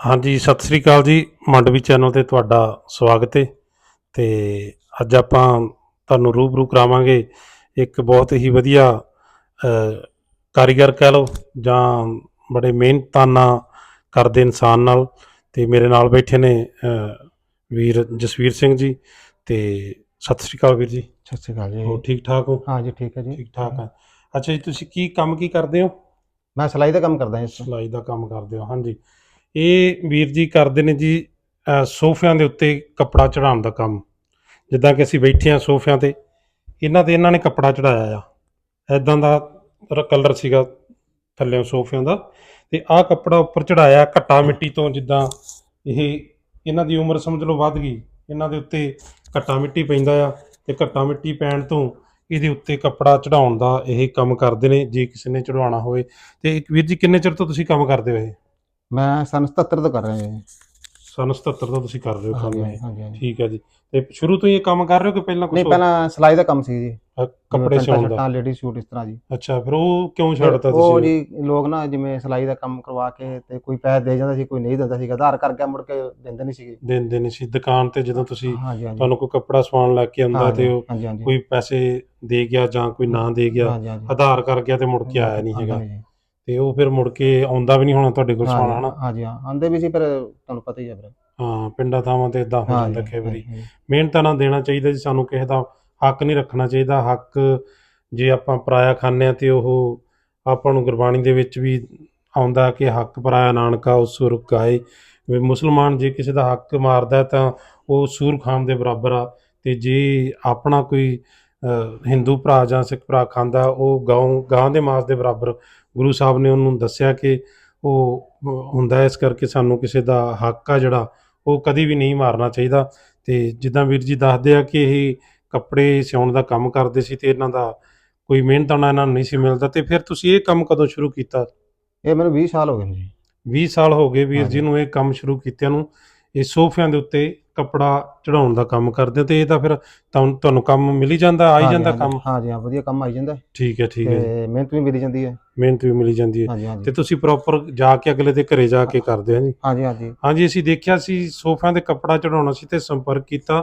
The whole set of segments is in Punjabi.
ਹਾਂਜੀ ਸਤਿ ਸ੍ਰੀ ਅਕਾਲ ਜੀ। ਮੰਡਵੀ ਚੈਨਲ ਤੇ ਤੁਹਾਡਾ ਸਵਾਗਤ ਹੈ ਤੇ ਅੱਜ ਆਪਾਂ ਤੁਹਾਨੂੰ ਰੂਬਰੂ ਕਰਾਵਾਂਗੇ ਇੱਕ ਬਹੁਤ ਹੀ ਵਧੀਆ ਕਾਰੀਗਰ ਕਹਿ ਲਓ ਜਾਂ ਬੜੇ ਮਿਹਨਤਾਨਾ ਕਰਦੇ ਇਨਸਾਨ ਨਾਲ ਤੇ ਮੇਰੇ ਨਾਲ ਬੈਠੇ ਨੇ ਵੀਰ ਜਸਵੀਰ ਸਿੰਘ ਜੀ ਤੇ ਸਤਿ ਸ੍ਰੀ ਅਕਾਲ ਵੀਰ ਜੀ। ਸਤਿ ਸ਼੍ਰੀ ਅਕਾਲ ਜੀ। ਹੋ ਠੀਕ ਠਾਕ ਹੋ? ਹਾਂ ਜੀ ਠੀਕ ਹੈ ਜੀ। ਠੀਕ ਠਾਕ ਹੈ ਅੱਛਾ ਜੀ ਤੁਸੀਂ ਕੀ ਕੰਮ ਕੀ ਕਰਦੇ ਹੋ? ਮੈਂ ਸਿਲਾਈ ਦਾ ਕੰਮ ਕਰਦਾ ਜੀ। ਸਿਲਾਈ ਦਾ ਕੰਮ ਕਰਦੇ ਹੋ ਹਾਂਜੀ। ਇਹ ਵੀਰ ਜੀ ਕਰਦੇ ਨੇ ਜੀ ਸੋਫਿਆਂ ਦੇ ਉੱਤੇ ਕੱਪੜਾ ਚੜਾਉਣ ਦਾ ਕੰਮ। ਜਿੱਦਾਂ ਕਿ ਅਸੀਂ ਬੈਠੇ ਆ ਸੋਫਿਆਂ ਤੇ, ਇਹਨਾਂ ਤੇ ਇਹਨਾਂ ਨੇ ਕੱਪੜਾ ਚੜਾਇਆ ਆ। ਐਦਾਂ ਦਾ ਕਲਰ ਸੀਗਾ ਥੱਲੇੋਂ ਸੋਫਿਆਂ ਦਾ। ਤੇ ਆਹ ਕੱਪੜਾ ਉੱਪਰ ਚੜਾਇਆ ਘੱਟਾ ਮਿੱਟੀ ਤੋਂ, ਜਿੱਦਾਂ ਇਹ ਇਹਨਾਂ ਦੀ ਉਮਰ ਸਮਝ ਲਓ ਵੱਧ ਗਈ। ਇਹਨਾਂ ਦੇ ਉੱਤੇ ਘੱਟਾ ਮਿੱਟੀ ਪੈਂਦਾ ਆ ਤੇ ਘੱਟਾ ਮਿੱਟੀ ਪੈਣ ਤੋਂ ਇਹਦੇ ਉੱਤੇ ਕੱਪੜਾ ਚੜਾਉਣ ਦਾ ਇਹ ਕੰਮ ਕਰਦੇ ਨੇ, ਜੇ ਕਿਸੇ ਨੇ ਚੜਵਾਉਣਾ ਹੋਵੇ। ਤੇ ਇੱਕ ਵੀਰ ਜੀ, ਕਿੰਨੇ ਚਿਰ ਤੋਂ ਤੁਸੀਂ ਕੰਮ ਕਰਦੇ ਹੋ ਇਹ? ਮੈਂ ਸਨ 77 ਤੋਂ ਕਰ ਰਿਹਾ ਜੀ। ਸਨ 77 ਤੋਂ ਤੁਸੀਂ ਕਰ ਰਹੇ ਹੋ ਕੰਮ ਹਾਂਜੀ ਇਹ। ਹਾਂਜੀ ਹਾਂਜੀ। ਠੀਕ ਹੈ ਜੀ। ਤੇ ਸ਼ੁਰੂ ਤੋਂ ਹੀ ਇਹ ਕੰਮ ਕਰ ਰਹੇ ਹੋ ਕਿ ਪਹਿਲਾਂ ਕੁਝ ਨਹੀਂ ਪਹਿਲਾਂ ਸਿਲਾਈ ਦਾ ਕੰਮ ਸੀ ਜੀ। ਕੱਪੜੇ ਸਿਉਣ ਦਾ? ਲੇਡੀ ਸੂਟ ਇਸ ਤਰ੍ਹਾਂ ਜੀ। ਅੱਛਾ ਫਿਰ ਉਹ ਕਿਉਂ ਛੱਡਤਾ ਉਹ ਤੁਸੀਂ? ਜੀ ਲੋਕ ਨਾ ਜਿਵੇਂ ਸਿਲਾਈ ਦਾ ਕੰਮ ਕਰਵਾ ਕੇ ਤੇ ਕੋਈ ਪੈਸੇ ਦੇ ਜਾਂਦਾ ਸੀ ਕੋਈ ਨਹੀਂ ਦਿੰਦਾ ਸੀਗਾ। ਆਧਾਰ ਕਰਕੇ ਮੁੜ ਕੇ ਦਿੰਦੇ ਨਹੀਂ ਸੀਗੇ। ਦਿੰਦੇ ਨਹੀਂ ਸੀ। ਦੁਕਾਨ ਤੇ ਜਦੋਂ ਤੁਸੀਂ ਤੁਹਾਨੂੰ ਕੋਈ ਕੱਪੜਾ ਸਵਾਉਣ ਲੱਗ ਕੇ ਆਉਂਦਾ ਤੇ ਉਹ ਕੋਈ ਪੈਸੇ ਦੇ ਗਿਆ ਜਾਂ ਕੋਈ ਨਾ ਦੇ ਗਿਆ ਆਧਾਰ ਕਰ ਗਿਆ ਤੇ ਮੁੜ ਕੇ ਆਇਆ ਨਹੀਂ ਹੈਗਾ। ਤੇ ਉਹ ਫਿਰ ਮੁੜ ਕੇ ਆਉਂਦਾ ਵੀ ਨਹੀਂ ਹੋਣਾ ਤੁਹਾਡੇ ਕੋਲ ਸਵਾਉਣਾ ਹਨਾ? ਹਾਂਜੀ ਹਾਂ ਆਂਦੇ ਵੀ ਸੀ ਪਰ ਤੁਹਾਨੂੰ ਪਤਾ ਹੀ ਹੈ ਫਿਰ। ਹਾਂ ਪਿੰਡਾਂ ਥਾਵਾਂ ਤੇ ਇਦਾਂ ਹੋ ਜਾਂਦਾ ਕਈ ਵਾਰੀ ਮਿਹਨਤਾਂ ਨਾਲ ਦੇਣਾ ਚਾਹੀਦਾ ਜੀ ਸਾਨੂੰ ਕਿਸੇ ਦਾ ਹੱਕ ਨਹੀਂ ਰੱਖਣਾ ਚਾਹੀਦਾ। ਹੱਕ ਜੇ ਆਪਾਂ ਪਰਾਇਆ ਖਾਂਦੇ ਆ ਤੇ ਉਹ ਆਪਾਂ ਨੂੰ ਗੁਰਬਾਣੀ ਦੇ ਵਿੱਚ ਵੀ ਆਉਂਦਾ ਕਿ ਹੱਕ ਪਰਾਇਆ ਨਾਨਕਾ ਉਸ ਸੁਰ ਗਾਏ ਵੀ ਮੁਸਲਮਾਨ ਜੇ ਕਿਸੇ ਦਾ ਹੱਕ ਮਾਰਦਾ ਤਾਂ ਉਹ ਸੂਰ ਖਾਨ ਦੇ ਬਰਾਬਰ ਆ। ਤੇ ਜੇ ਆਪਣਾ ਕੋਈ ਹਿੰਦੂ ਭਰਾ ਜਾਂ ਸਿੱਖ ਭਰਾ ਖਾਂਦਾ ਉਹ ਗਾਂ ਗਾਂ ਦੇ ਮਾਸ ਦੇ ਬਰਾਬਰ ਗੁਰੂ ਸਾਹਿਬ ਨੇ ਉਹਨੂੰ ਦੱਸਿਆ ਕਿ ਉਹ ਹੁੰਦਾ ਇਸ ਕਰਕੇ ਸਾਨੂੰ ਕਿਸੇ ਦਾ ਹੱਕ ਆ ਜਿਹੜਾ ਉਹ ਕਦੀ ਵੀ ਨਹੀਂ ਮਾਰਨਾ ਚਾਹੀਦਾ। ਤੇ ਜਿੱਦਾਂ ਵੀਰ ਜੀ ਦੱਸਦੇ ਆ ਕਿ ਇਹ ਕੱਪੜੇ ਸਿਉਣ ਦਾ ਕੰਮ ਕਰਦੇ ਸੀ ਤੇ ਇਹਨਾਂ ਦਾ ਕੋਈ ਮਿਹਨਤਾਨਾ ਇਹਨਾਂ ਨੂੰ ਨਹੀਂ ਸੀ ਮਿਲਦਾ। ਤੇ ਫਿਰ ਤੁਸੀਂ ਇਹ ਕੰਮ ਕਦੋਂ ਸ਼ੁਰੂ ਕੀਤਾ? ਇਹ ਮੈਨੂੰ 20 ਸਾਲ ਹੋ ਗਏ ਜੀ। 20 ਸਾਲ ਹੋ ਗਏ ਵੀਰ ਜੀ। ਨੂੰ ਇਹ ਕੰਮ ਸ਼ੁਰੂ ਕੀਤਿਆਂ ਨੂੰ। ਇਹ ਸੋਫਿਆਂ ਦੇ ਉੱਤੇ ਕੱਪੜਾ ਚੜਾਉਣ ਦਾ ਕੰਮ ਕਰਦੇ ਹੋ ਤੇ ਇਹ ਤਾਂ ਫਿਰ ਤੁਹਾਨੂੰ ਤੁਹਾਨੂੰ ਕੰਮ ਮਿਲ ਹੀ ਜਾਂਦਾ ਆ ਹੀ ਜਾਂਦਾ ਕੰਮ। ਹਾਂਜੀ ਹਾਂ ਵਧੀਆ ਕੰਮ ਆਈ ਜਾਂਦਾ। ਹੈ ਠੀਕ ਹੈ ਠੀਕ ਹੈ। ਤੇ ਮਿਹਨਤ ਵੀ ਮਿਲੀ ਜਾਂਦੀ ਹੈ। ਮਿਹਨਤ ਵੀ ਮਿਲੀ ਜਾਂਦੀ ਹੈ। ਹਾਂਜੀ ਤੇ ਹਾਂਜੀ ਤੁਸੀਂ ਪ੍ਰੋਪਰ ਜਾ ਕੇ ਅਗਲੇ ਦੇ ਘਰੇ ਜਾ ਕੇ ਕਰਦੇ ਹੋ ਜੀ? ਹਾਂਜੀ ਹਾਂਜੀ। ਹਾਂਜੀ ਅਸੀਂ ਦੇਖਿਆ ਸੀ ਸੋਫਿਆਂ ਤੇ ਕੱਪੜਾ ਚੜਾਉਣਾ ਸੀ ਤੇ ਸੰਪਰਕ ਕੀਤਾ।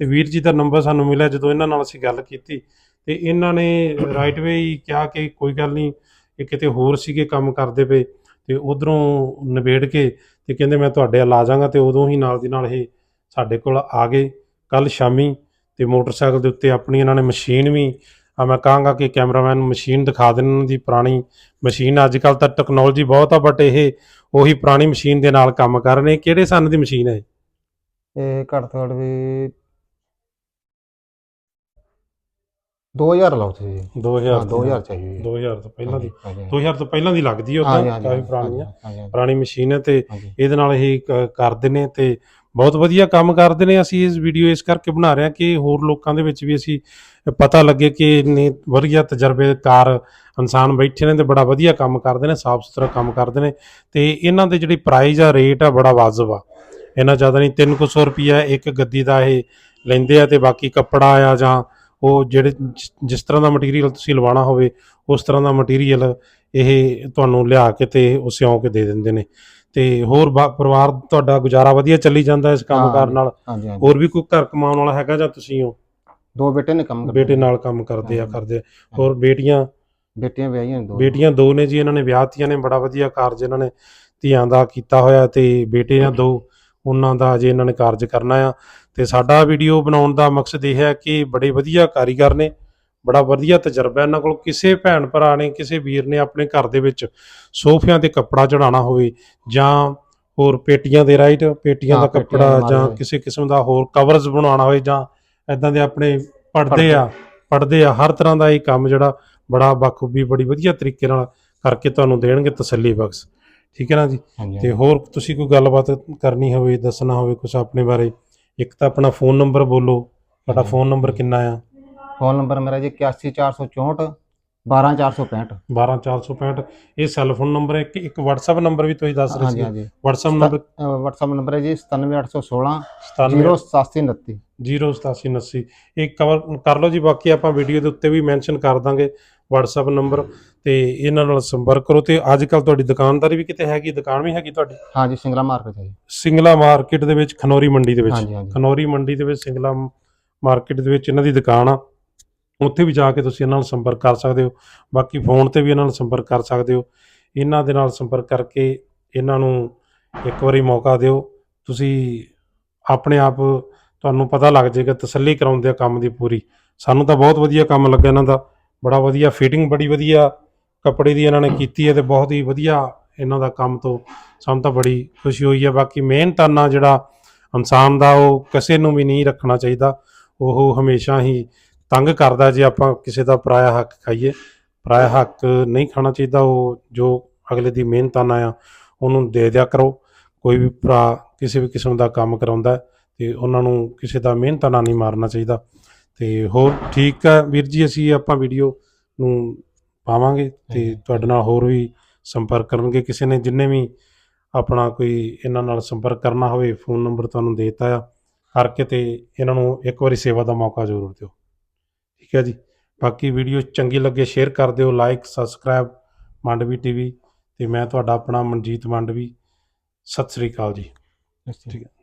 ਤੇ ਵੀਰ ਜੀ ਦਾ ਨੰਬਰ ਸਾਨੂੰ ਮਿਲਿਆ ਜਦੋਂ ਇਹਨਾਂ ਨਾਲ ਅਸੀਂ ਗੱਲ ਕੀਤੀ। ਤੇ ਇਹਨਾਂ ਨੇ ਰਾਈਟ ਵੇ ਹੀ ਕਿਹਾ ਕਿ ਕੋਈ ਗੱਲ ਨਹੀਂ ਇਹ ਕਿਤੇ ਹੋਰ ਸੀਗੇ ਕੰਮ ਕਰਦੇ ਪਏ। ਤੇ ਉਧਰੋਂ ਨਿਬੇੜ ਕੇ ਤੇ ਕਹਿੰਦੇ ਮੈਂ ਤੁਹਾਡੇ ਆ ਜਾਵਾਂਗਾ ਤੇ ਉਦੋਂ ਹੀ ਨਾਲ ਦੀ ਨਾਲ ਇਹ ਸਾਡੇ ਕੋਲ ਆ ਗਏ ਕੱਲ ਸ਼ਾਮੀ ਤੇ ਮੋਟਰਸਾਈਕਲ ਦੇ ਉੱਤੇ ਆਪਣੀ ਇਹਨਾਂ ਨੇ ਮਸ਼ੀਨ ਵੀ ਆ ਮੈਂ ਕਹਾਂਗਾ ਕਿ ਕੈਮਰਾਮੈਨ ਨੂੰ ਮਸ਼ੀਨ ਦਿਖਾ ਦੇਣ ਇਹਨਾਂ ਦੀ ਪੁਰਾਣੀ ਮਸ਼ੀਨ। ਅੱਜ ਕੱਲ ਤਾਂ ਟੈਕਨੋਲੋਜੀ ਬਹੁਤ ਆ ਬਟ ਇਹ ਉਹੀ ਪੁਰਾਣੀ ਮਸ਼ੀਨ ਦੇ ਨਾਲ ਕੰਮ ਕਰ ਰਹੇ ਕਿਹੜੇ ਸੰਨ ਦੀ ਮਸ਼ੀਨ ਹੈ ਇਹ? ਘੱਟ ਤੋਂ ਘੱਟ ਵੀ 2000 ਲਾਓ ਤੁਸੀਂ। ਜੀ 2000 ਹਾਂ 2000 ਚਾਹੀਏ 2000 ਤੋਂ ਪਹਿਲਾਂ ਦੀ। ਹਾਂਜੀ 2000 ਤੋਂ ਪਹਿਲਾਂ ਦੀ ਲੱਗਦੀ ਉਹ ਤਾਂ ਕਾਫੀ ਪੁਰਾਣੀ ਹਾਂਜੀ, ਪੁਰਾਣੀ ਮਸ਼ੀਨ ਹੈ ਤੇ ਇਹਦੇ ਨਾਲ ਇਹ ਕਰਦੇ ਨੇ ਤੇ ਬਹੁਤ ਵਧੀਆ ਕੰਮ ਕਰਦੇ ਨੇ, ਅਸੀਂ ਇਸ ਵੀਡੀਓ ਇਸ ਕਰਕੇ ਬਣਾ ਰਹੇ ਹਾਂ ਕਿ ਹੋਰ ਲੋਕਾਂ ਦੇ ਵਿੱਚ ਵੀ ਅਸੀਂ ਪਤਾ ਲੱਗੇ ਕਿ ਇੰਨੇ ਵਧੀਆ ਤਜਰਬੇਕਾਰ ਇਨਸਾਨ ਬੈਠੇ ਨੇ ਤੇ ਬੜਾ ਵਧੀਆ ਕੰਮ ਕਰਦੇ ਨੇ, ਸਾਫ਼ ਸੁਥਰਾ ਕੰਮ ਕਰਦੇ ਨੇ ਤੇ ਇਹਨਾਂ ਦੇ ਜਿਹੜੀ ਪ੍ਰਾਈਜ਼ ਆ ਰੇਟ ਆ ਬੜਾ ਵਾਜਬ ਆ। ਇਹਨਾਂ ਜ਼ਿਆਦਾ ਨਹੀਂ 300 ਰੁਪਿਆ ਇੱਕ ਗੱਦੀ ਦਾ ਇਹ ਲੈਂਦੇ ਆ ਤੇ ਬਾਕੀ ਕੱਪੜਾ ਆ ਜਾਂ ਉਹ ਜਿਹੜੇ ਜਿਸ- ਤਰ੍ਹਾਂ ਦਾ ਮਟੀਰੀਅਲ ਤੁਸੀਂ ਲਵਾਉਣਾ ਹੋਵੇ, ਉਸ ਤਰ੍ਹਾਂ ਦਾ ਮਟੀਰੀਅਲ ਇਹ ਤੁਹਾਨੂੰ ਲਿਆ ਕੇ ਤੇ ਉਹ ਸਿਉਂ ਕੇ ਦੇ ਦਿੰਦੇ ਨੇ। ਤੇ ਹੋਰ ਬਾ- ਪਰਿਵਾਰ ਤੁਹਾਡਾ ਗੁਜ਼ਾਰਾ ਵਧੀਆ ਚੱਲੀ ਜਾਂਦਾ ਇਸ ਕੰਮ ਕਾਰ ਨਾਲ। ਹਾਂਜੀ ਹਾਂਜੀ। ਹੋਰ ਵੀ ਕੋਈ ਘਰ ਕਮਾਉਣ ਵਾਲਾ ਹੈਗਾ ਜਾਂ ਤੁਸੀਂ ਹੋ ਦੋ ਬੇਟੇ ਨੇ ਕੰਮ ਕਰਦੇ ਬੇਟੇ ਨਾਲ ਕੰਮ ਕਰਦੇ ਆ। ਕਰਦੇ ਆ। ਹੋਰ ਬੇਟੀਆਂ? ਬੇਟੀਆਂ ਵਿਆਹੀਆਂ ਨੇ ਦੋ। ਬੇਟੀਆਂ ਦੋ ਨੇ ਜੀ ਇਹਨਾਂ ਨੇ ਵਿਆਹਤੀਆਂ ਨੇ ਬੜਾ ਵਧੀਆ ਕਾਰਜ ਇਹਨਾਂ ਨੇ ਧੀਆਂ ਦਾ ਕੀਤਾ ਹੋਇਆ ਤੇ ਬੇਟੇ ਆ ਦੋ ਉਹਨਾਂ ਦਾ ਅਜੇ ਇਹਨਾਂ ਨੇ ਕਾਰਜ ਕਰਨਾ ਆ। ਤੇ ਸਾਡਾ ਵੀਡੀਓ ਬਣਾਉਣ ਦਾ ਮਕਸਦ ਇਹ ਹੈ ਕਿ ਬੜੇ ਵਧੀਆ ਕਾਰੀਗਰ ਨੇ। ਬੜਾ ਵਧੀਆ ਤਜਰਬਾ ਇਹਨਾਂ ਕੋਲ ਕਿਸੇ ਭੈਣ ਭਰਾ ਨੇ ਕਿਸੇ ਵੀਰ ਨੇ ਆਪਣੇ ਘਰ ਦੇ ਵਿੱਚ ਸੋਫਿਆਂ ਤੇ ਕੱਪੜਾ ਚੜਾਉਣਾ ਹੋਵੇ ਜਾਂ ਹੋਰ ਪੇਟੀਆਂ ਦੇ ਰਾਈਟ ਪੇਟੀਆਂ ਦਾ ਕੱਪੜਾ ਜਾਂ। ਕਿਸੇ ਕਿਸਮ ਦਾ ਹੋਰ ਕਵਰਸ ਬਣਾਉਣਾ ਹੋਵੇ ਜਾਂ ਇਦਾਂ ਦੇ ਆਪਣੇ ਪੜਦੇ ਆ ਪੜਦੇ ਆ ਹਰ ਤਰ੍ਹਾਂ ਦਾ ਇਹ ਕੰਮ ਜਿਹੜਾ ਬੜਾ ਬਖੂਬੀ ਬੜੀ ਵਧੀਆ ਤਰੀਕੇ ਨਾਲ ਕਰਕੇ ਤੁਹਾਨੂੰ ਦੇਣਗੇ ਤਸੱਲੀ ਬਖਸ਼। ਠੀਕ ਹੈ ਨਾ ਜੀ? ਤੇ ਹੋਰ ਤੁਸੀਂ ਕੋਈ ਗੱਲਬਾਤ ਕਰਨੀ ਹੋਵੇ ਦੱਸਣਾ ਹੋਵੇ ਕੁਝ ਆਪਣੇ ਬਾਰੇ ਇੱਕ ਤਾਂ ਆਪਣਾ ਫੋਨ ਨੰਬਰ ਬੋਲੋ। ਤੁਹਾਡਾ। ਫੋਨ ਨੰਬਰ ਕਿੰਨਾ ਆ? ਫੋਨ ਨੰਬਰ ਮੇਰਾ ਜੀ 81464 12465 12465 ਇਹ ਸੈੱਲ ਫੋਨ ਨੰਬਰ ਹੈ ਇੱਕ ਇੱਕ WhatsApp ਨੰਬਰ ਵੀ ਤੁਸੀਂ ਦੱਸ ਰਹੇ ਸੀ। WhatsApp ਨੰਬਰ WhatsApp ਨੰਬਰ ਹੈ ਜੀ 97816 97 08729 08789 ਇਹ ਕਵਰ ਕਰ ਲਓ ਜੀ ਬਾਕੀ ਆਪਾਂ ਵੀਡੀਓ ਦੇ ਉੱਤੇ ਵੀ ਮੈਂਸ਼ਨ ਕਰ ਦਾਂਗੇ WhatsApp ਨੰਬਰ ਤੇ ਇਹਨਾਂ ਨਾਲ ਸੰਪਰਕ ਕਰੋ। ਤੇ ਅੱਜ ਕੱਲ ਤੁਹਾਡੀ ਦੁਕਾਨਦਾਰੀ ਵੀ ਕਿਤੇ ਹੈਗੀ? ਦੁਕਾਨ ਵੀ ਹੈਗੀ ਤੁਹਾਡੀ? ਹਾਂਜੀ ਸਿੰਗਲਾ ਮਾਰਕੀਟ ਹੈ ਜੀ। ਸਿੰਗਲਾ ਮਾਰਕੀਟ ਦੇ ਵਿੱਚ ਖਨੌਰੀ ਮੰਡੀ ਦੇ ਵਿੱਚ। ਖਨੌਰੀ ਮੰਡੀ ਦੇ ਵਿੱਚ ਸਿੰਗਲਾ ਮਾਰਕੀਟ ਦੇ ਵਿੱਚ ਇਹਨਾਂ ਦੀ ਦੁਕਾਨ ਆ। ਉੱਥੇ ਵੀ ਜਾ ਕੇ ਤੁਸੀਂ ਇਹਨਾਂ ਨਾਲ ਸੰਪਰਕ ਕਰ ਸਕਦੇ ਹੋ। ਬਾਕੀ ਫੋਨ ਤੇ ਵੀ ਇਹਨਾਂ ਨਾਲ ਸੰਪਰਕ ਕਰ ਸਕਦੇ ਹੋ। ਇਹਨਾਂ ਦੇ ਨਾਲ ਸੰਪਰਕ ਕਰਕੇ ਇਹਨਾਂ ਨੂੰ ਇੱਕ ਵਾਰੀ ਮੌਕਾ ਦਿਓ। ਤੁਸੀਂ ਆਪਣੇ ਆਪ ਤੁਹਾਨੂੰ ਪਤਾ ਲੱਗ ਜਾਏਗਾ ਤਸੱਲੀ ਕਰਾਉਂਦੇ ਆ ਕੰਮ ਦੀ ਪੂਰੀ। ਸਾਨੂੰ ਤਾਂ ਬਹੁਤ ਵਧੀਆ ਕੰਮ ਲੱਗਾ ਇਹਨਾਂ ਦਾ। ਬੜਾ ਵਧੀਆ ਫਿਟਿੰਗ ਬੜੀ ਵਧੀਆ ਕੱਪੜੇ ਦੀ ਇਹਨਾਂ ਨੇ ਕੀਤੀ ਹੈ ਤੇ ਬਹੁਤ ਹੀ ਵਧੀਆ ਇਹਨਾਂ ਦਾ ਕੰਮ ਤੋਂ ਸਾਨੂੰ ਤਾਂ ਬੜੀ ਖੁਸ਼ੀ ਹੋਈ ਹੈ। ਬਾਕੀ ਮਿਹਨਤਾਨਾ ਜਿਹੜਾ ਇਨਸਾਨ ਦਾ ਉਹ ਕਿਸੇ ਨੂੰ ਵੀ ਨਹੀਂ ਰੱਖਣਾ ਚਾਹੀਦਾ। ਉਹ ਹਮੇਸ਼ਾ ਹੀ ਤੰਗ ਕਰਦਾ ਜੇ ਆਪਾਂ ਕਿਸੇ ਦਾ ਪਰਾਇਆ ਹੱਕ ਖਾਈਏ। ਪਰਾਇਆ ਹੱਕ ਨਹੀਂ ਖਾਣਾ ਚਾਹੀਦਾ ਉਹ ਜੋ ਅਗਲੇ ਦੀ ਮਿਹਨਤਾਨਾ ਆ ਉਹਨੂੰ ਦੇ ਦਿਆ ਕਰੋ। ਕੋਈ ਵੀ ਭਰਾ ਕਿਸੇ ਵੀ ਕਿਸਮ ਦਾ ਕੰਮ ਕਰਾਉਂਦਾ ਤੇ ਉਹਨਾਂ ਨੂੰ ਕਿਸੇ ਦਾ ਮਿਹਨਤਾਨਾ ਨਹੀਂ ਮਾਰਨਾ ਚਾਹੀਦਾ। ਤੇ ਹੋਰ ਠੀਕ ਹੈ ਵੀਰ ਜੀ ਅਸੀਂ ਆਪਾਂ ਵੀਡੀਓ ਨੂੰ ਪਾਵਾਂਗੇ ਤੇ। ਤੁਹਾਡੇ ਨਾਲ ਹੋਰ ਵੀ ਸੰਪਰਕ ਕਰਨਗੇ। ਕਿਸੇ ਨੇ ਜਿੰਨੇ ਵੀ ਆਪਣਾ ਕੋਈ ਇਹਨਾਂ ਨਾਲ ਸੰਪਰਕ ਕਰਨਾ ਹੋਵੇ ਫੋਨ ਨੰਬਰ ਤੁਹਾਨੂੰ ਦੇ ਦਿੱਤਾ ਆ। ਕਰਕੇ ਤੇ ਇਹਨਾਂ ਨੂੰ ਇੱਕ ਵਾਰੀ ਸੇਵਾ ਦਾ ਮੌਕਾ ਜ਼ਰੂਰ ਦਿਓ। ਠੀਕ ਹੈ ਜੀ। ਬਾਕੀ ਵੀਡੀਓ ਚੰਗੀ ਲੱਗੇ ਸ਼ੇਅਰ ਕਰ ਦਿਓ ਲਾਈਕ ਸਬਸਕ੍ਰਾਈਬ ਮੰਡਵੀ ਟੀਵੀ ਤੇ ਮੈਂ ਤੁਹਾਡਾ ਆਪਣਾ ਮਨਜੀਤ ਮੰਡਵੀ। ਸਤਿ ਸ੍ਰੀ ਅਕਾਲ ਜੀ। ਠੀਕ ਹੈ।